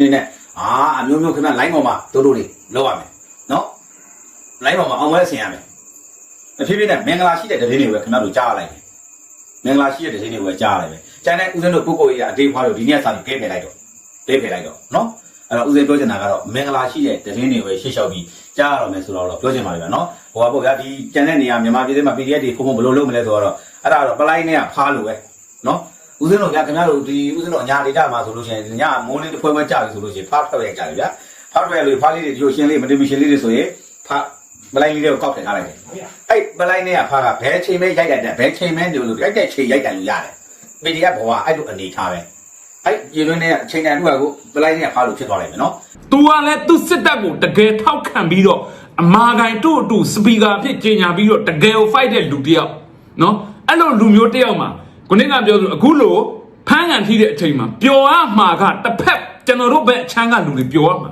နေနဲ့အာအမျိုးမျိုးခင်ဗျ line ပေါ်မှာတို့တို့တွေလောက်ရမယ်နော် line ပေါ်မှာအောင်ဝဲဆင်ရမယ်အဖြစ်ဖြစ်နဲ့မင်္ဂလာရှိတဲ့တရင်တွေပဲခင်ဗျတို့ကြားရလိုက်မယ်မင်္ဂလာရှိတဲ့တရင်တွေပဲကြားရလိုက်မယ်ကျန်တဲ့ဦးဇင်းတို့ပုဂ္ဂိုလ်ကြီးအတေးဖွားတို့ဒီနေ့စာပြီးကဲဖယ်လိုက်တော့ကဲဖယ်လိုက်တော့နော်အဲ့တော့ဦးဇင်းပြောချင်တာကတော့မင်္ဂလာရှိတဲ့တရင်တွေပဲရှေ့လျှောက်ပြီးကြားရတော့မယ်ဆိုတော့ပြောချင်ပါလိမ့်မယ်နော်ဟိုကပေါ့ဗျာဒီကျန်တဲ့နေရာမြန်မာပြည်ထဲမှာ PDF တွေခုခုဘယ်လိုလုပ်မလဲဆိုတော့အဲ့ဒါတော့ပလိုက်နဲ့ကဖားလို့ပဲနော် ဦးဇင်းတို့ဗျာခင်ဗျားတို့ဒီဦးဇင်းတို့အညာဒေတာမှာဆိုလို့ရှိရင်ညမိုးလေးတစ်ဖွဲဖွဲကြာပြီဆိုလို့ရှိရင်ဖားထွက်ရကြတယ်ဗျာဖားထွက်ရလို့ဖားလေးတွေဒီလိုရှင်းလေးမတင်မရှင်းလေးတွေဆိုရင်ဖားပလိုက်လေးတွေကိုကောက်ထည့်ထားလိုက်တယ်အဲ့ပလိုက်နဲ့ကဖားကဘဲချိန်မဲရိုက်တယ်ဘဲချိန်မဲလို့လို့ရိုက်တဲ့ချိန်ရိုက်တယ်လို့ရတယ် PDF ဘဝအဲ့လိုအနေထားပဲအဲ့ရေလွင်းနဲ့အချိန်တန်တို့ကကိုပလိုက်နဲ့ကဖားလို့ဖြစ်သွားလိုက်မယ်နော်သူကလည်းသူစစ်တပ်ကိုတကယ်ထောက်ခံပြီးတော့အမာခံတို့အတူစပီကာဖြစ်ကြီးညာပြီးတော့တကယ်ကို fight တဲ့လူတစ်ယောက်နော်အဲ့လိုလူမျိုးတစ်ယောက်မှာ ခုနကပြောသလိုအခုလိုဖမ်းကန်ထိတဲ့အချိန်မှာပျော်ရမှာကတစ်ဖက်ကျွန်တော်တို့ဘက်အချမ်းကလူတွေပျော်ရမှာ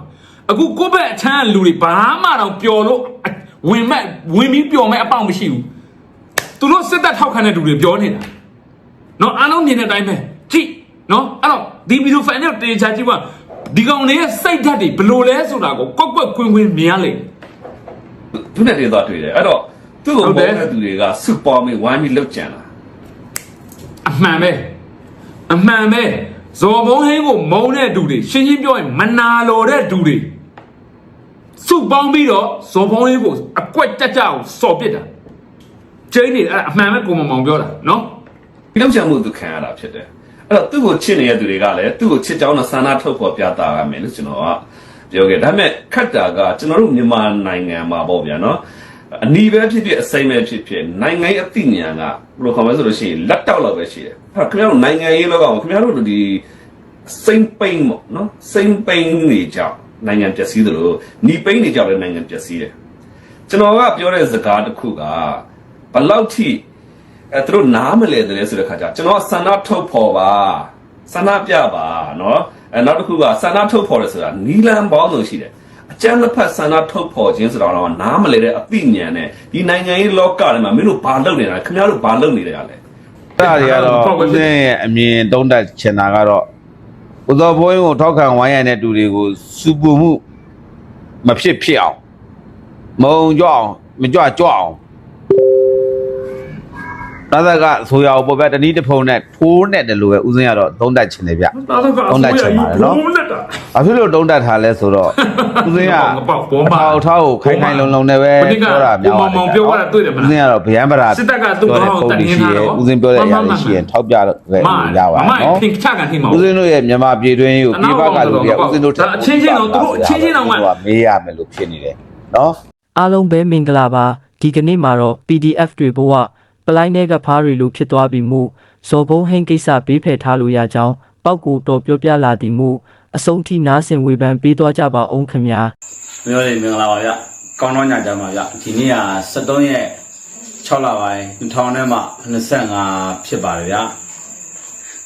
အခုကိုယ့်ဘက်အချမ်းကလူတွေဘာမှတော့ပျော်လို့ဝင်မဲ့ဝင်ပြီးပျော်မဲ့အပေါက်မရှိဘူးသူတို့စစ်တပ်ထောက်ခံတဲ့လူတွေပြောနေတာနော်အားလုံးမြင်တဲ့အတိုင်းပဲကြည့်နော်အဲ့တော့ဒီဗီဒီယိုဖိုင်နဲ့တေချာကြည့်ပါဒီကောင်လေးရဲ့စိတ်ဓာတ်တွေဘယ်လိုလဲဆိုတာကိုကွက်ကွက်ကွင်းကွင်းမြင်ရလိမ့်မယ်သူနဲ့တွေသွားတွေ့တယ်အဲ့တော့သူ့ကိုဟုတ်တယ်ပေါ်တဲ့သူတွေကစုပေါင်းပြီးဝိုင်းပြီးလှုပ်ကြံလာ အမှန်ပဲအမှန်ပဲဇော်ဘုံဟင်းကိုမုံတဲ့သူတွေရှင်းရှင်းပြောရင်မနာလိုတဲ့သူတွေစုပေါင်းပြီးတော့ဇော်ဘုံဟင်းကိုအကွက်တက်ကြအောင်စော်ပစ်တာကျင်းနေအဲ့ဒါအမှန်ပဲကိုမမောင်ပြောတာနော်ဒီလှုပ်ကြံမှုသူခံရတာဖြစ်တယ်အဲ့တော့သူ့ကိုချစ်နေတဲ့သူတွေကလည်းသူ့ကိုချစ်ကြောင်းနဲ့ဆန္ဒထုတ်ဖော်ပြတာရမယ်လို့ကျွန်တော်ကပြောခဲ့ဒါပေမဲ့ခက်တာကကျွန်တော်တို့မြန်မာနိုင်ငံမှာပေါ့ဗျာနော် အနီးပဲဖြစ်ဖြစ်အစိမ့်ပဲဖြစ်ဖြစ်နိုင်ငံအသိဉာဏ်ကဘယ်လိုခေါ်မလဲဆိုလို့ရှိရင်လက်တောက်လောက်ပဲရှိတယ်အဲ့ခင်ဗျားတို့နိုင်ငံရေးလောကမှာခင်ဗျားတို့ဒီစိမ့်ပိန်ပေါ့နော်စိမ့်ပိန်နေကြနိုင်ငံပျက်စီးသလိုညီပိန်နေကြတဲ့နိုင်ငံပျက်စီးတယ်ကျွန်တော်ကပြောတဲ့စကားတစ်ခုကဘလောက်ထိအဲသူတို့နားမလည်တယ်ဆိုတဲ့ခါကျကျွန်တော်ဆန္ဒထုတ်ဖော်ပါဆန္ဒပြပါနော်အဲနောက်တစ်ခုကဆန္ဒထုတ်ဖော်တယ်ဆိုတာနီလန်ပေါင်းလို့ရှိတယ် အကျန်းတစ်ဖက်ဆန္ဒထုတ်ဖော်ခြင်းဆိုတာတော့နားမလဲတဲ့အသိဉာဏ်နဲ့ဒီနိုင်ငံရေးလောကထဲမှာမင်းတို့ဘာလုပ်နေတာလဲခင်ဗျားတို့ဘာလုပ်နေကြလဲအဲ့ဒါတွေကတော့ဦးစင်းရဲ့အမြင်သုံးသပ်ချင်တာကတော့ဥသောဘိုးရင်ကိုထောက်ခံဝိုင်းရတဲ့တူတွေကိုစုပူမှုမဖြစ်ဖြစ်အောင်မုံကြွအောင်မကြွကြွအောင် ဒါသကဆိုရအောင်ပေါ့ဗျတနည်းတစ်ဖုံနဲ့ထိုးနဲ့တယ်လို့ပဲဦးစင်းကတော့သုံးသပ်ချင်တယ်ဗျဒါတော့ကသုံးသပ်ချင်ပါတယ်နော်ဘုံလက်တာဘာဖြစ်လို့တုံးတက်ထားလဲဆိုတော့ဦးစင်းကငပေါက်ပေါ်မှာထောက်ထောက်ကိုခိုင်ခိုင်လုံလုံနဲ့ပဲဘုန်းကြီးကပြောတာများကိုမောင်မောင်ပြောတာတွေ့တယ်မလားဦးစင်းကတော့ဗျံပရာစစ်တပ်ကသူ့ခေါင်းကိုတက်နေထားတော့ဦးစင်းပြောတဲ့အရာတွေရှိရင်ထောက်ပြခဲ့လို့ရပါမနော်ဖင်ချကန်ထိမှာဦးစင်းတို့ရဲ့မြန်မာပြည်တွင်းကိုအနောပြည်က်ပကလူတွေကကောင်ဦးစင်းတို့ထက်ဒါအချင်းချင်းတော့သူတို့အချင်းချင်းတော့မှသူကမေးရမယ်လို့ဖြစ်နေတယ်နော်အားလုံးပဲမင်္ဂလာပါဒီကနေ့မှာတော့ PDF တွေဘဝ ပလိုင်းတဲ့ကဖားတွေလိုဖြစ်သွားပြီမို့ဇော်ဘုံဟင်းကိစ္စပေးဖယ်ထားလို့ရကြောင်းပောက်ကိုတော်ပြောပြလာသည်မို့အဆုံးထိနားဆင်ဝေဖန်ပေးသွားကြပါအောင်ခင်ဗျာမျိုးလေးမင်္ဂလာပါဗျကောင်းတော့ညကြပါဗျဒီနေ့က73ရက်6လပိုင်း2000နဲ့မှ25ဖြစ်ပါတယ်ဗျ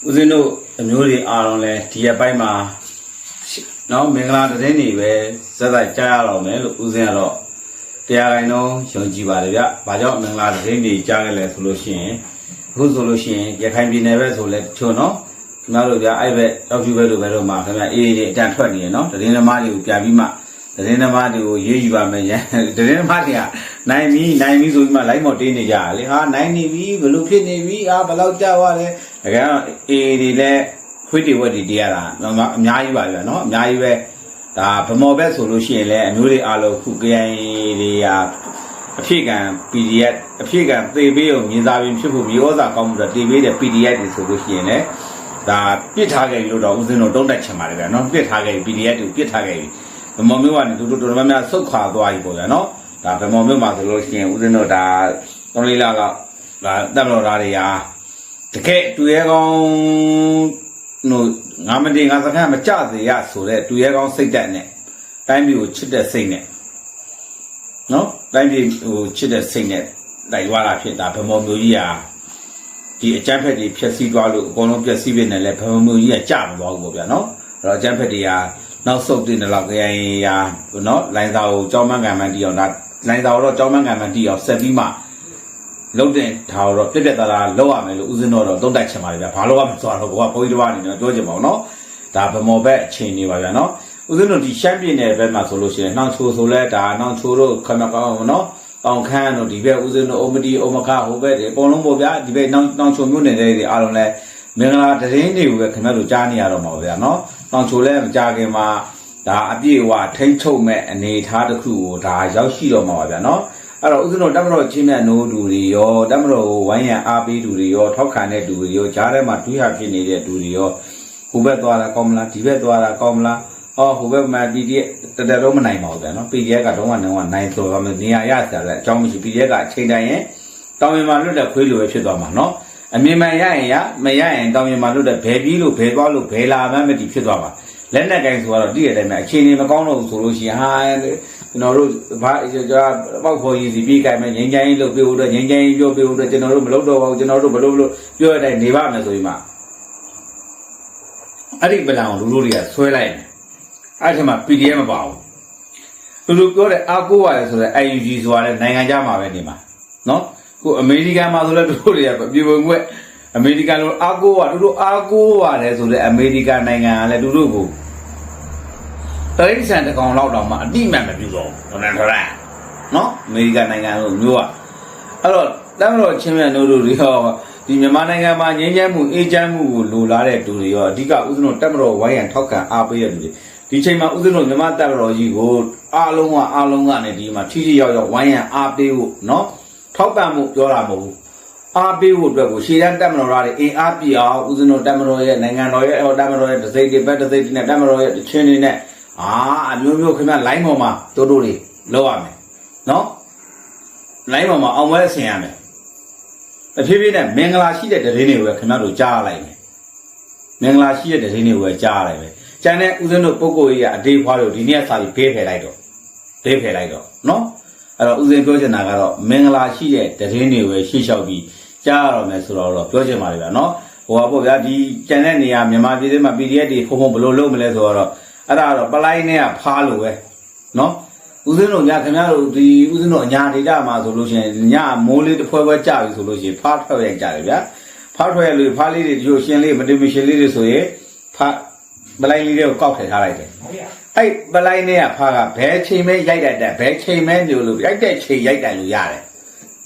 ဦးဇင်းတို့အမျိုးတွေအားလုံးလဲဒီရက်ပိုင်းမှာနော်မင်္ဂလာသတင်းတွေပဲဇက်ဇက်ကြားရတော့မယ်လို့ဦးဇင်းကတော့ တရားတိုင်းတော့ယုံကြည်ပါတယ်ဗျဘာကြောင့်မင်္ဂလာသတင်းတွေကြားရလဲဆိုလို့ရှိရင်အခုဆိုလို့ရှိရင်ရခိုင်ပြည်နယ်ပဲဆိုလဲတချို့နော်ခင်ဗျားတို့ဗျအဲ့ဘက်တော့ပြပဲလို့ပဲတော့မှာခင်ဗျာအေးအေးအတန်ထွက်နေရနော်သတင်းသမားတွေကိုပြန်ပြီးမှသတင်းသမားတွေကိုရေးယူပါမယ်ရန်သတင်းသမားတွေကနိုင်ပြီနိုင်ပြီဆိုပြီးမှလိုက်မော်တင်းနေကြတာလေဟာနိုင်နေပြီဘလို့ဖြစ်နေပြီအာဘယ်လောက်ကြာသွားလဲတကယ်တော့အေးဒီလဲခွေးတွေဝက်တွေတရားတာအများကြီးပါဗျာနော်အများကြီးပဲ ဒါဗမော်ဘက်ဆိုလို့ရှိရင်လည်းအမျိုးတွေအားလုံးခု KI တွေရာအဖြစ်ကံ PDF အဖြစ်ကံသေပေးအောင်မြင်စားပြီးဖြစ်ဖို့မျိုးစာကောင်းမှုတော့တေပေးတဲ့ PDF တွေဆိုလို့ရှိရင်လည်းဒါပြစ်ထားခဲ့ပြီလို့တော့ဦးဇင်းတို့တုံးတက်ချင်ပါတယ်ဗျာနော်ပြစ်ထားခဲ့ပြီ PDF တွေကိုပြစ်ထားခဲ့ပြီဗမော်မျိုးကနေတူတူတော်တော်များများဆုတ်ခွာသွားပြီပေါ့ဗျာနော်ဒါဗမော်မျိုးမှာဆိုလို့ရှိရင်ဦးဇင်းတို့ဒါသုံးလေးလကဒါတက်မတော်သားတွေဟာတကယ်တူရဲကောင်းတို့ ငါမတင်ငါစခန်းမကြစေရဆိုတဲ့တူရဲကောင်းစိတ်ဓာတ်နဲ့တိုင်းပြည်ကိုချစ်တဲ့စိတ်နဲ့နော်တိုင်းပြည်ဟိုချစ်တဲ့စိတ်နဲ့လိုက်သွားတာဖြစ်တာဗမော်မျိုးကြီးဟာဒီအကျန်းဖက်တွေဖြည့်ဆည်းသွားလို့အကုန်လုံးပြည့်စည်ပြနေလဲဗမော်မျိုးကြီးကကြာမသွားဘူးပေါ့ဗျာနော်အဲ့တော့အကျန်းဖက်တွေဟာနောက်ဆုတ်တင်တယ်လို့ကြရင်ရာနော်လိုင်းစာကိုကြောင်းမန်းကံမှန်းတီးအောင်ဒါလိုင်းစာကိုတော့ကြောင်းမန်းကံမှန်းတီးအောင်ဆက်ပြီးမှ လုံးတင်ထားတော့ပြက်ပြက်သားသားလောက်ရမယ်လို့ဦးဇင်းတော်တော့တုံးတိုက်ချင်ပါတယ်ဗျာဘာလို့ကမဆိုတော့ဘောကဘိုးကြီးတစ်ပါးအနေနဲ့ပြောချင်ပါအောင်နော်ဒါဗမော်ဘက်အချိန်နေပါဗျာနော်ဦးဇင်းတို့ဒီရှမ်းပြည်နယ်ဘက်မှာဆိုလို့ရှိရင်နှောင်ချိုဆိုလဲဒါနှောင်ချိုတို့ခမကောင်းနော်တောင်ခမ်းတို့ဒီဘက်ဦးဇင်းတို့အုံမတီအုံမကဟိုဘက်တွေအကုန်လုံးပေါ့ဗျာဒီဘက်နှောင်နှောင်ချိုမြို့နယ်တွေအားလုံးလဲမင်္ဂလာတရင်တွေကိုပဲခင်ဗျားတို့ကြားနေရတော့မှာပါဗျာနော်နှောင်ချိုလဲမကြခင်မှာဒါအပြည့်အဝထိမ့်ထုတ်မဲ့အနေအထားတစ်ခုကိုဒါရောက်ရှိတော့မှာပါဗျာနော် အဲ့တော့ဦးဇင်းတို့တမတော်ချင်းမြတ်နိုးတူတွေရောတမတော်ကိုဝိုင်းရံအားပေးတူတွေရောထောက်ခံတဲ့တူတွေရောကြားထဲမှာတွေးရဖြစ်နေတဲ့တူတွေရောဟိုဘက်သွားတာကောင်းမလားဒီဘက်သွားတာကောင်းမလားအော်ဟိုဘက်မှာ PDF တတတော့မနိုင်ပါဘူးဗျာနော် PDF ကတော့မှတော့နိုင်ဆိုတော့နေရာရစရာလည်းအကြောင်းမရှိ PDF ကအချိန်တိုင်းရင်တောင်ရင်မှာလွတ်တဲ့ခွေးလိုပဲဖြစ်သွားမှာနော်အမြင်မှန်ရရင်ရမရရင်တောင်ရင်မှာလွတ်တဲ့ဘယ်ပြီးလို့ဘယ်သွားလို့ဘယ်လာမှမသိဖြစ်သွားပါ လက်နဲ့ကိုင်းဆိုတော့တည့်ရတဲ့မှာအချိန်နေမကောင်းတော့ဘူးဆိုလို့ရှိရင်ဟာကျွန်တော်တို့ဘာကျွန်တော်ပေါက်ခေါ်ရည်စီပြေးကြိုင်မယ်ငင်းချိုင်းလို့ပြောလို့ငင်းချိုင်းပြောပြောလို့ကျွန်တော်တို့မလုပ်တော့ပါဘူးကျွန်တော်တို့မလုပ်လို့ပြောရတဲ့နေပါမယ်ဆိုရင်မှအဲ့ဒီပလန်ကိုလူလူတွေကဆွဲလိုက်တယ်အဲ့ဒီမှာ PDF မပါဘူးလူလူပြောတဲ့အာကိုရတယ်ဆိုတော့ IUG ဆိုတာလည်းနိုင်ငံခြားမှာပဲနေမှာနော်ခုအမေရိကန်မှာဆိုလည်းတို့တွေကပြေပုံကွက်အမေရိကန်လိုအာကိုရတို့တို့အာကိုရတယ်ဆိုတော့အမေရိကန်နိုင်ငံကလည်းတို့တို့ကို တိရိစ္ဆာန်တကောင်လောက်တောင်မှအတိမတ်မပြုတော့ဘူးဒေါ်နယ်ထရန့်နော်အမေရိကန်နိုင်ငံလိုမျိုးอ่ะအဲ့တော့တမ်းတော်ချင်းမြတ်တို့တို့တွေရောဒီမြန်မာနိုင်ငံမှာငြိမ်းချမ်းမှုအေးချမ်းမှုကိုလိုလားတဲ့သူတွေရောအဓိကဥစဉ်တော်တမ်းတော်ဝိုင်းရန်ထောက်ခံအားပေးရတဲ့သူတွေဒီချိန်မှာဥစဉ်တော်မြန်မာတပ်မတော်ကြီးကိုအားလုံးကအားလုံးကနေဒီမှာထိထိရောက်ရောက်ဝိုင်းရန်အားပေးဖို့နော်ထောက်ပံ့မှုပြောတာမဟုတ်ဘူးအားပေးဖို့အတွက်ကိုရှေ့တန်းတက်မတော်ရတဲ့အင်အားပြအောင်ဦးဇင်းတို့တက်မတော်ရဲ့နိုင်ငံတော်ရဲ့တက်မတော်ရဲ့ဒစိတ်တွေဘက်ဒစိတ်တွေနဲ့တက်မတော်ရဲ့ချင်းတွေနဲ့ အာအမျိုးမျိုးခင်ဗျလိုင်းပေါ်မှာတိုးတိုးလေးလောက်ရမယ်နော်လိုင်းပေါ်မှာအောင်ပွဲဆင်ရမယ်အဖြစ်ဖြစ်နဲ့မင်္ဂလာရှိတဲ့တရင်တွေကိုပဲခင်ဗျတို့ကြားလိုက်မယ်မင်္ဂလာရှိတဲ့တရင်တွေကိုပဲကြားလိုက်ပဲကျန်တဲ့ဦးဇင်းတို့ပုဂ္ဂိုလ်ကြီးကအသေးဖွားလို့ဒီနေ့စာပြီးဖေးဖယ်လိုက်တော့ဖေးဖယ်လိုက်တော့နော်အဲ့တော့ဦးဇင်းပြောချင်တာကတော့မင်္ဂလာရှိတဲ့တရင်တွေကိုပဲရှေ့လျှောက်ပြီးကြားရတော့မယ်ဆိုတော့ပြောချင်ပါလေဗျာနော်ဟိုပါပေါ့ဗျာဒီကျန်တဲ့နေရာမြန်မာပြည်ထဲမှာ PDF တွေဖုံဖုံဘယ်လိုလုပ်မလဲဆိုတော့ အဲ့ဒါတော့ပလိုင်းနဲ့ကဖားလို့ပဲနော်ဦးစင်းတို့ညခင်ဗျားတို့ဒီဦးစင်းတို့အညာဒေတာမှာဆိုလို့ရှိရင်ညမိုးလေးတစ်ဖွဲဖွဲကြပြီဆိုလို့ရှိရင်ဖားထွက်ရိုက်ကြတယ်ဗျာဖားထွက်ရလို့ဖားလေးတွေဒီလိုရှင်းလေးမတင်မရှင်းလေးတွေဆိုရင်ဖားပလိုင်းလေးတွေကိုကောက်ထည့်ထားလိုက်တယ်အဲ့ပလိုင်းနဲ့ကဖားကဘယ်ချိန်မဲရိုက်တတ်တယ်ဘယ်ချိန်မဲမျိုးလို့ရိုက်တဲ့ချိန်ရိုက်တယ်လို့ရတယ်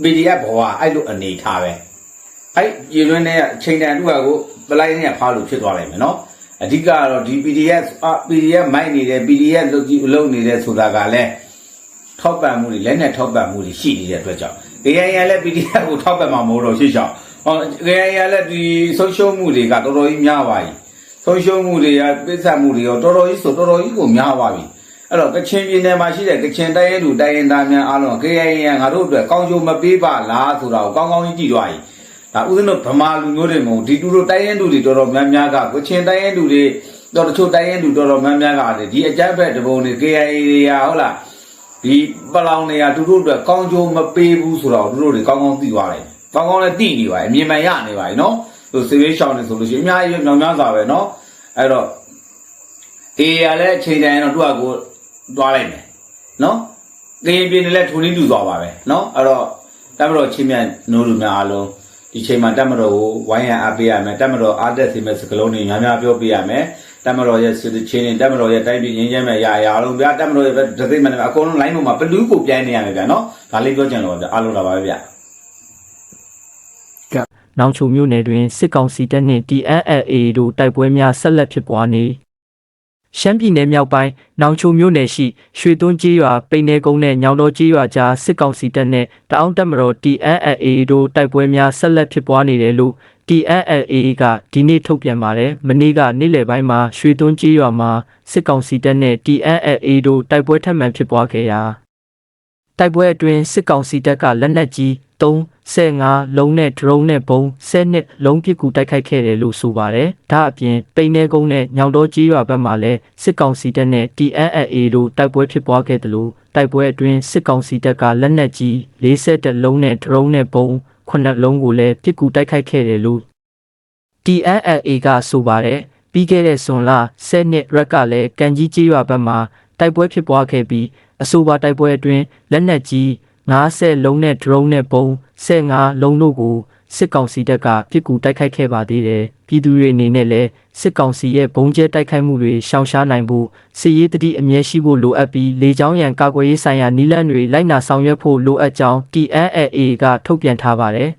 PDF ဘဝအဲ့လိုအနေထားပဲအဲ့ရေလွင်းနဲ့အချိန်တန်တူကကိုပလိုင်းနဲ့ဖားလို့ဖြစ်သွားလိုက်မယ်နော် အဓိကကတော့ဒီ PDF အာ PDF မိုက်နေတယ် PDF လုတ်ကြည့်လုပ်နေတယ်ဆိုတာကလည်းထောက်ပံ့မှုတွေလက်နဲ့ထောက်ပံ့မှုတွေရှိနေတဲ့အတွက်ကြောင့် AI လည်း PDF ကိုထောက်ပံ့မှာမဟုတ်တော့ရှိချောင်းဟော AI လည်းဒီဆုံးရှုံးမှုတွေကတော်တော်ကြီးများပါပြီဆုံးရှုံးမှုတွေကပြစ်ဆက်မှုတွေရောတော်တော်ကြီးဆိုတော်တော်ကြီးကိုများပါပြီအဲ့တော့ကချင်ပြည်နယ်မှာရှိတဲ့ကချင်တိုင်းရင်းသူတိုင်းရင်းသားများအားလုံး KIA ငါတို့အတွက်ကောင်းကျိုးမပေးပါလားဆိုတာကိုကောင်းကောင်းကြီးကြည့်သွားပြီ ဒါဥစဉ်တို့ဗမာလူမျိုးတွေမဟုတ်ဒီတူတို့တိုင်းရင်တူတွေတော်တော်များများကကိုချင်းတိုင်းရင်တူတွေတော်တချို့တိုင်းရင်တူတော်တော်များများကလည်းဒီအကြမ်းဖက်တပုံတွေ KIA တွေရာဟုတ်လားဒီပလောင်တွေကတူတို့အတွက်ကောင်းကျိုးမပေးဘူးဆိုတော့တူတို့တွေကောင်းကောင်းသိသွားတယ်ကောင်းကောင်းလည်းသိနေပါအမြင်မှန်ရနေပါပြီနော်သူစေရေးရှောင်းနေဆိုလို့ရှိရင်အများကြီးမြောင်များစွာပဲနော်အဲ့တော့အေးရလည်းအချိန်တိုင်းတော့သူ့အကိုသွားလိုက်မယ်နော်ကရင်ပြည်နယ်လည်းထုံနေတူသွားပါပဲနော်အဲ့တော့တမတော်ချင်းမြတ်နိုးလူများအားလုံး ဒီချိန်မှာတက်မတော်ကိုဝိုင်းရန်အားပေးရမယ်တက်မတော်အားတက်စေမဲ့စကလုံးတွေများများပြောပေးရမယ်တက်မတော်ရဲ့စစ်ချင်းတွေတက်မတော်ရဲ့တိုင်းပြည်ငင်းချမ်းမဲ့ရာရာလုံးဗျာတက်မတော်ရဲ့ဒသိမနဲ့အကုန်လုံး line ပေါ်မှာဘလူးကိုပြိုင်နေရမယ်ဗျာနော်ဒါလေးပြောချင်လို့ဗျာအားလုံးလာပါပဲဗျာ။နောင်ချုံမြို့နယ်တွင်စစ်ကောင်စီတပ်နှင့် TNLA တို့တိုက်ပွဲများဆက်လက်ဖြစ်ပွားနေ ရှမ်းပြည်နယ်မြောက်ပိုင်းနောင်ချုံမြို့နယ်ရှိရွှေသွန်းကျေးရွာပိန်နေကုန်းနဲ့ညောင်တော်ကျေးရွာကြားစစ်ကောင်စီတပ်နဲ့တအောင်းတပ်မတော် TNLA တို့တိုက်ပွဲများဆက်လက်ဖြစ်ပွားနေတယ်လို့ TNLA ကဒီနေ့ထုတ်ပြန်ပါတယ်။မနေ့ကနေ့လယ်ပိုင်းမှာရွှေသွန်းကျေးရွာမှာစစ်ကောင်စီတပ်နဲ့ TNLA တို့တိုက်ပွဲထပ်မံဖြစ်ပွားခဲ့ရာ တိုက်ပွဲအတွင်းစစ်ကောင်စီတပ်ကလက်နက်ကြီး315လုံးနဲ့ drone နဲ့ဘုံ12လုံးပစ်ကူတိုက်ခိုက်ခဲ့တယ်လို့ဆိုပါတယ်။ဒါအပြင်ပိန်နေကုန်းနဲ့ညောင်တော်ကြီးရွာဘက်မှာလည်းစစ်ကောင်စီတပ်နဲ့ TNLA တို့တိုက်ပွဲဖြစ်ပွားခဲ့တယ်လို့တိုက်ပွဲအတွင်းစစ်ကောင်စီတပ်ကလက်နက်ကြီး40လုံးနဲ့ drone နဲ့ဘုံ9လုံးကိုလည်းပစ်ကူတိုက်ခိုက်ခဲ့တယ်လို့ TNLA ကဆိုပါတယ်။ပြီးခဲ့တဲ့ဇွန်လ10နှစ်ရက်ကလည်းကန်ကြီးကြီးရွာဘက်မှာတိုက်ပွဲဖြစ်ပွားခဲ့ပြီး အဆိုပါတိုက်ပွဲအတွင်းလက်နက်ကြီး90လုံးနဲ့ drone နဲ့ပုံ15လုံးတို့ကိုစစ်ကောင်စီတပ်ကပြစ်ကူတိုက်ခိုက်ခဲ့ပါသေးတယ်ပြည်သူတွေအနေနဲ့လည်းစစ်ကောင်စီရဲ့ဘုံကျဲတိုက်ခိုက်မှုတွေရှောင်ရှားနိုင်ဖို့စစ်ရေးတတိအမြဲရှိဖို့လိုအပ်ပြီးလေကြောင်းရန်ကာကွယ်ရေးဆိုင်ရာနည်းလမ်းတွေလိုက်နာဆောင်ရွက်ဖို့လိုအပ်ကြောင်း TNLA ကထုတ်ပြန်ထားပါတယ်